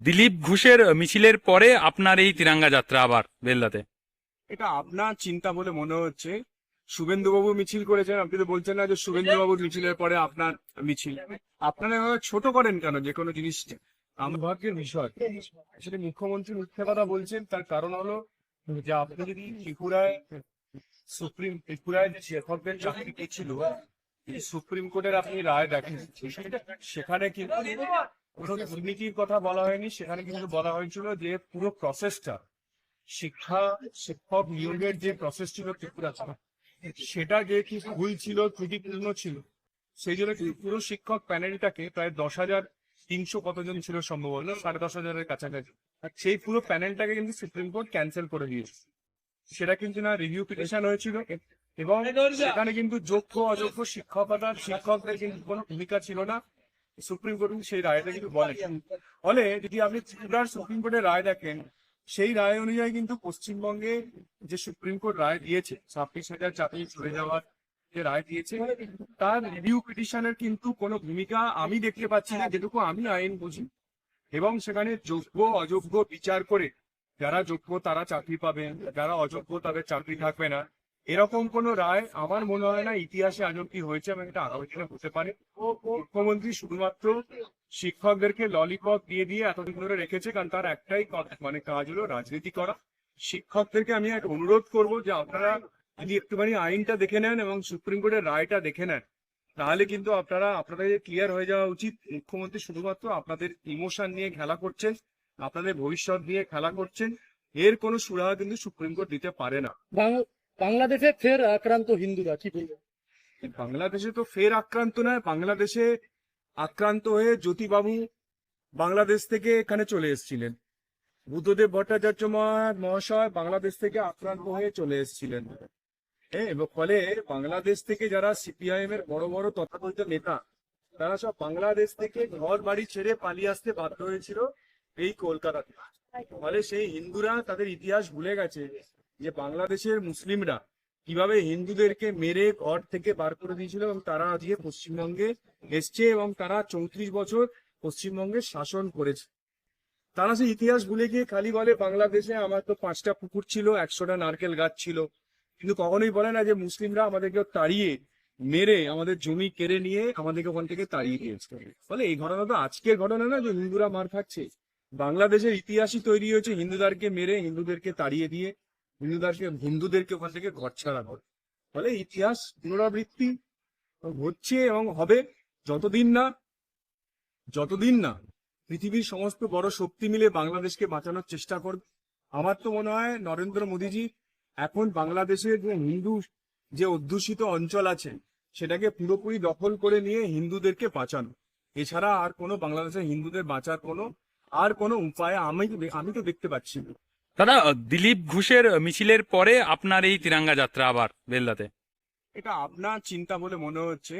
দিলীপ ঘোষের মিছিলের পরে আপনার এই তিরাঙ্গা যাত্রা আবার বেলদাতে। এটা আপনার চিন্তা বলে মনে হচ্ছে। শুভেন্দুবাবু মিছিল করেছেন, আপনি তো বলছেন না যে শুভেন্দুবাবুর মিছিলের পরে আপনার মিছিল। আপনারা ছোট করেন কেন? যে কোনো জিনিসটা ভাগ্যের বিষয়। আসলে মুখ্যমন্ত্রী মিথ্যে কথা বলছেন, তার কারণ হলো যে আপনি যদি ত্রিপুরায় সুপ্রিম, ত্রিপুরায় যে শেখকদের চাকরি ছিল সুপ্রিম কোর্টের আপনি রায় দেখেন, সেখানে কিন্তু দুর্নীতির কথা বলা হয়নি, সেখানে কিন্তু বলা হয়েছিল যে পুরো প্রসেসটা শিক্ষা, শিক্ষক নিয়োগের যে প্রসেস ছিল ত্রিপুরা সেটা যে কি ভুল ছিল, ত্রুটিপূর্ণ ছিল, সেই জন্য কিন্তু পুরো শিক্ষক প্যানেলটাকে প্রায় দশ হাজার তিনশো কতজন ছিল সম্ভব সম্ভবত, সাড়ে দশ হাজারের কাছাকাছি। সেই পুরো প্যানেলটাকে কিন্তু সুপ্রিম কোর্ট ক্যান্সেল করে দিয়েছে। সেটা কিন্তু না রিভিউ পিটিশন হয়েছিল এবং সেখানে কিন্তু যোগ্য, অযোগ্য শিক্ষকতার শিক্ষকদের কিন্তু কোনো ভূমিকা ছিল না। সুপ্রিম কোর্ট সেই রায়টা কিন্তু বলে। ফলে যদি আপনি ত্রিপুরার সুপ্রিম কোর্টের রায় দেখেন সেই রায় অনুযায়ী কিন্তু পশ্চিমবঙ্গে যে সুপ্রিম কোর্ট রায় দিয়েছে ছাব্বিশ হাজার চাকরি চলে যাওয়ার যে রায় দিয়েছে তার রিভিউ পিটিশনের কিন্তু কোনো ভূমিকা আমি দেখতে পাচ্ছি না যেটুকু আমি আইন বুঝি। এবং সেখানে যোগ্য অযোগ্য বিচার করে যারা যোগ্য তারা চাকরি পাবেন যারা অযোগ্য তাদের চাকরি থাকবে না। এরকম কোন রায় আমার মনে হয় না ইতিহাসে আজ অব্দি হয়েছে এবং এটা আগামী দিনে হতে পারে। মুখ্যমন্ত্রী শুধুমাত্র শিক্ষকদেরকে ললিপপ দিয়ে দিয়ে এতদিন ধরে রেখেছে কারণ তার একটাই মানে কাজ হলো রাজনীতি করা। শিক্ষকদেরকে আমি এক অনুরোধ করব যে আপনারা যদি একটুখানি আইনটা দেখে নেন এবং সুপ্রিম কোর্টের রায়টা দেখে নেন, তাহলে কিন্তু আপনারা, আপনাদের ক্লিয়ার হয়ে যাওয়া উচিত। মুখ্যমন্ত্রী শুধুমাত্র আপনাদের ইমোশন নিয়ে খেলা করছেন, আপনাদের ভবিষ্যৎ নিয়ে খেলা করছেন। এর কোনো সুরাহা কিন্তু সুপ্রিম কোর্ট দিতে পারে না। বাংলাদেশে ফের আক্রান্ত হিন্দুরা, কি বলবেন বাংলাদেশে তো ফের আক্রান্ত নয়, বাংলাদেশে আক্রান্ত হয়ে জ্যোতিবাবু বাংলাদেশ থেকে এখানে চলে এসেছিলেন। বুদ্ধদেব ভট্টাচার্য মহাশয় বাংলাদেশ থেকে আক্রান্ত হয়ে চলে এসেছিলেন। হ্যাঁ ফলে বাংলাদেশ থেকে যারা সিপিআইএম এর বড় বড় তথাকথিত নেতা, তারা সব বাংলাদেশ থেকে ঘর বাড়ি ছেড়ে পালিয়ে আসতে বাধ্য হয়েছিল এই কলকাতাতে। ফলে সেই হিন্দুরা তাদের ইতিহাস ভুলে গেছে। যে বাংলাদেশের মুসলিমরা কীভাবে হিন্দুদেরকে মেরে ঘর থেকে বার করে দিয়েছিল এবং তারা আজকে পশ্চিমবঙ্গে এসছে এবং তারা চৌত্রিশ বছর পশ্চিমবঙ্গে শাসন করেছে। তারা সেই ইতিহাস ভুলে গিয়ে খালি বলে, বাংলাদেশে আমার তো পাঁচটা পুকুর ছিল, একশোটা নারকেল গাছ ছিল। কিন্তু কখনোই বলে না যে মুসলিমরা আমাদেরকে তাড়িয়ে মেরে, আমাদের জমি কেড়ে নিয়ে আমাদেরকে ওখান থেকে তাড়িয়ে দিয়েছে। ফলে এই ঘটনা তো আজকের ঘটনা না, যে হিন্দুরা মার খাচ্ছে। বাংলাদেশের ইতিহাসই তৈরি হয়েছে, হিন্দুদেরকে মেরে, হিন্দুদেরকে তাড়িয়ে দিয়ে হিন্দুদেরকে হিন্দুদেরকে ওখান থেকে ঘর ছাড়া ফলে ইতিহাস, পুনরাবৃত্তি হচ্ছে এবং হবে যতদিন না যতদিন না পৃথিবীর সমস্ত বড় শক্তি মিলে বাংলাদেশকে বাঁচানোর চেষ্টা করবে। আমার তো মনে হয় নরেন্দ্র মোদীজি এখন বাংলাদেশের যে হিন্দু যে অধ্যুষিত অঞ্চল আছে, সেটাকে পুরোপুরি দখল করে নিয়ে হিন্দুদেরকে বাঁচানো। এছাড়া আর কোনো বাংলাদেশের হিন্দুদের বাঁচার কোনো, আর কোনো উপায় আমি আমি তো দেখতে পাচ্ছি না। দাদা, দিলীপ ঘোষের মিছিলের পরে আপনার এই তিরাঙ্গা যাত্রা আবার বেলদাতে এটা আপনার চিন্তা বলে মনে হচ্ছে।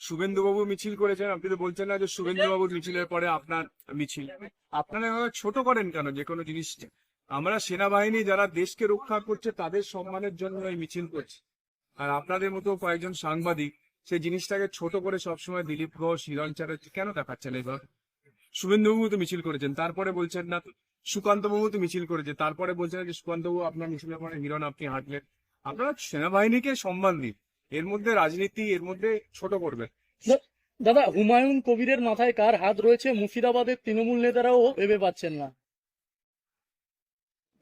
শুভেন্দুবাবু মিছিল করেছেন, আপনি তো বলছেন না যে শুভেন্দুবাবুর মিছিলের পরে আপনার মিছিল। আপনারা ছোট করেন কেন যে কোনো জিনিসটা আমরা সেনাবাহিনী যারা দেশকে রক্ষা করছে, তাদের সম্মানের জন্য এই মিছিল করছি। আর আপনাদের মতো কয়েকজন সাংবাদিক সেই জিনিসটাকে ছোট করে সবসময় দিলীপ ঘোষ, হিরণ চ্যাটার্জি কেন দেখাচ্ছেন এইভাবে শুভেন্দুবাবু তো মিছিল করেছেন, তারপরে বলছেন না সুকান্ত বাবু তো মিছিল করেছে। তারপরে বলছেন যে সুকান্ত বাবু আপনার মিছিলের পরে হিরণ আপনি হাঁটলেন। আপনারা সেনাবাহিনীকে সম্মান দিন। এর মধ্যে রাজনীতি এর মধ্যে ছোট করবেন দাদা হুমায়ুন কবিরের মাথায় কার হাত রয়েছে মুর্শিদাবাদের তৃণমূল নেতারাও ভেবে পাচ্ছেন না।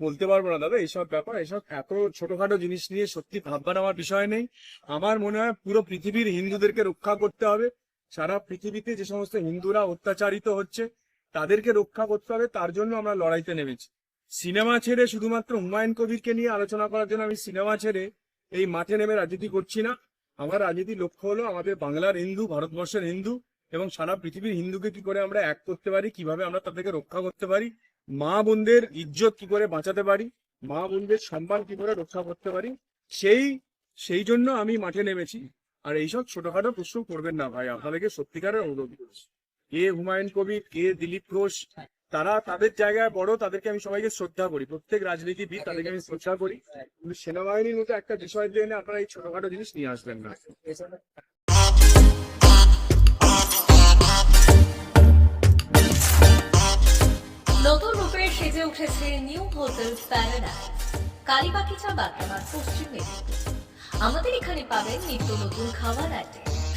বলতে পারব না দাদা এইসব ব্যাপার এইসব এত ছোটখাটো জিনিস নিয়ে সত্যি ভাববার আমার বিষয় নেই। আমার মনে হয় পুরো পৃথিবীর হিন্দুদেরকে রক্ষা করতে হবে। সারা পৃথিবীতে যে সমস্ত হিন্দুরা অত্যাচারিত হচ্ছে তাদেরকে রক্ষা করতে হবে, তার জন্য আমরা লড়াইতে নেমেছি। সিনেমা ছেড়ে শুধুমাত্র হুমায়ুন কবিরকে নিয়ে আলোচনা করার জন্য আমি সিনেমা ছেড়ে এই মাঠে নেমে রাজনীতি করছি না। আমার রাজনীতির লক্ষ্য হলো আমাদের বাংলার হিন্দু, ভারতবর্ষের হিন্দু এবং সারা পৃথিবীর হিন্দুকে কি করে আমরা এক করতে পারি, কীভাবে আমরা তাদেরকে রক্ষা করতে পারি, মা বোনদের ইজ্জত কি করে বাঁচাতে পারি, মা বোনদের সম্মান কি করে রক্ষা করতে পারি, সেই সেই জন্য আমি মাঠে নেমেছি। আর এইসব ছোটখাটো প্রশ্ন করবেন না ভাই, আপনাদেরকে সত্যিকারের অনুরোধ করছি। কে হুমায়ুন কবির, কে দিলীপ ঘোষ, তারা তাদের জায়গায় বড়, তাদেরকে আমি সবাইকে শ্রদ্ধা করি। প্রত্যেক রাজনীতিবিদ তাদেরকে আমি শ্রদ্ধা করি। কিন্তু সেনাবাহিনীর মতো একটা বিষয় দিয়ে আপনারা এই ছোটখাটো জিনিস নিয়ে আসবেন না। নতুন রূপে সেজে উঠেছে নিউ হোটেল পশ্চিম মেদিনীপুর। আমাদের এখানে পাবেন নিত্য নতুন খাবার আইটেম।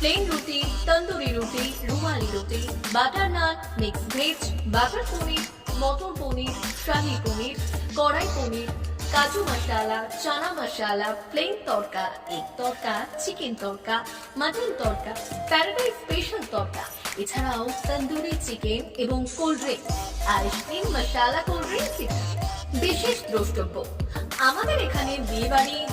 প্লেন রুটি tandoori roti rumali roti butter naan mix veg butter paneer matar paneer shahi paneer kadai paneer kaju masala chana masala plain tadka egg tadka chicken tadka mutton tadka paradise special tadka এছাড়াও tandoori chicken এবং cold drink ice cream masala cold ইত্যাদি বিশেষ দ্রষ্টব্য। আমাদের এখানে বিয়ে বাড়ি